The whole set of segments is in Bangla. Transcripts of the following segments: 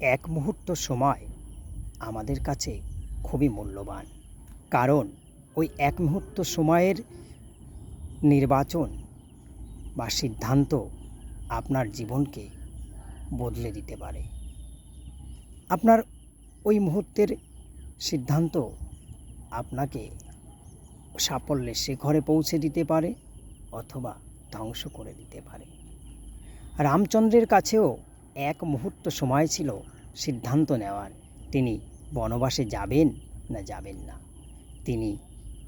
এক মুহূর্ত সময় আমাদের কাছে খুবই মূল্যবান। কারণ ওই এক মুহূর্ত সময়ের নির্বাচন বা সিদ্ধান্ত আপনার জীবনকে বদলে দিতে পারে। আপনার ওই মুহূর্তের সিদ্ধান্ত আপনাকে সাফল্যের শিখরে পৌঁছে দিতে পারে অথবা ধ্বংস করে দিতে পারে। রামচন্দ্রের কাছেও এক মুহূর্ত সময় ছিল সিদ্ধান্ত নেওয়ার। তিনি বনবাসে যাবেন না যাবেন না। তিনি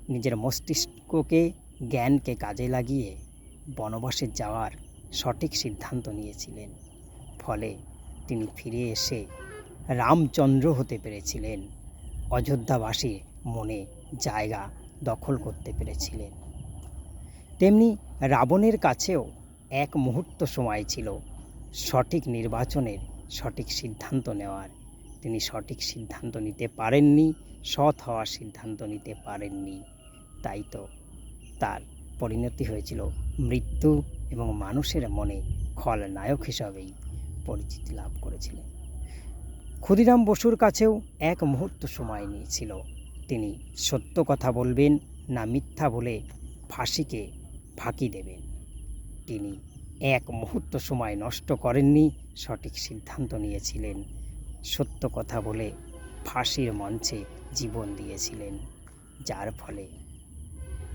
নিজের মস্তিষ্ককে, জ্ঞানকে কাজে লাগিয়ে বনবাসে যাওয়ার সঠিক সিদ্ধান্ত নিয়েছিলেন। ফলে তিনি ফিরে এসে রামচন্দ্র হতে পেরেছিলেন। অযোধ্যাবাসীর মনে জায়গা দখল করতে পেরেছিলেন। তেমনি রাবণের কাছেও এক মুহূর্ত সময় ছিল সঠিক নির্বাচনের সঠিক সিদ্ধান্ত নেওয়ার। তিনি সঠিক সিদ্ধান্ত নিতে পারেননি, সৎ হওয়ার সিদ্ধান্ত নিতে পারেননি। তাই তো তার পরিণতি হয়েছিল মৃত্যু এবং মানুষের মনে খলনায়ক হিসাবেই পরিচিতি লাভ করেছিলেন। ক্ষুদিরাম বসুর কাছেও এক মুহূর্ত সময় নিয়েছিল তিনি সত্য কথা বলবেন না মিথ্যা বলে ফাঁসিকে ফাঁকি দেবেন। তিনি এক মুহূর্ত সময় নষ্ট করেননি, সঠিক সিদ্ধান্ত নিয়েছিলেন। সত্য কথা বলে ফাঁসির মঞ্চে জীবন দিয়েছিলেন। যার ফলে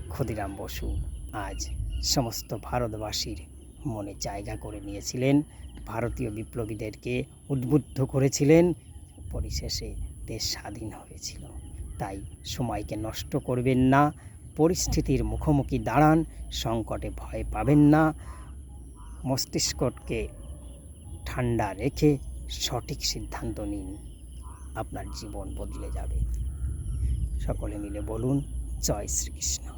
ক্ষুদিরাম বসু আজ সমস্ত ভারতবাসীর মনে জায়গা করে নিয়েছিলেন। ভারতীয় বিপ্লবীদেরকে উদ্বুদ্ধ করেছিলেন। পরিশেষে দেশ স্বাধীন হয়েছিল। তাই সময়কে নষ্ট করবেন না, পরিস্থিতির মুখোমুখি দাঁড়ান, সংকটে ভয় পাবেন না। মস্তিষ্ককে ঠান্ডা রেখে সঠিক সিদ্ধান্ত নিন। আপনার জীবন বদলে যাবে। সকলে মিলে বলুন, জয় শ্রীকৃষ্ণ।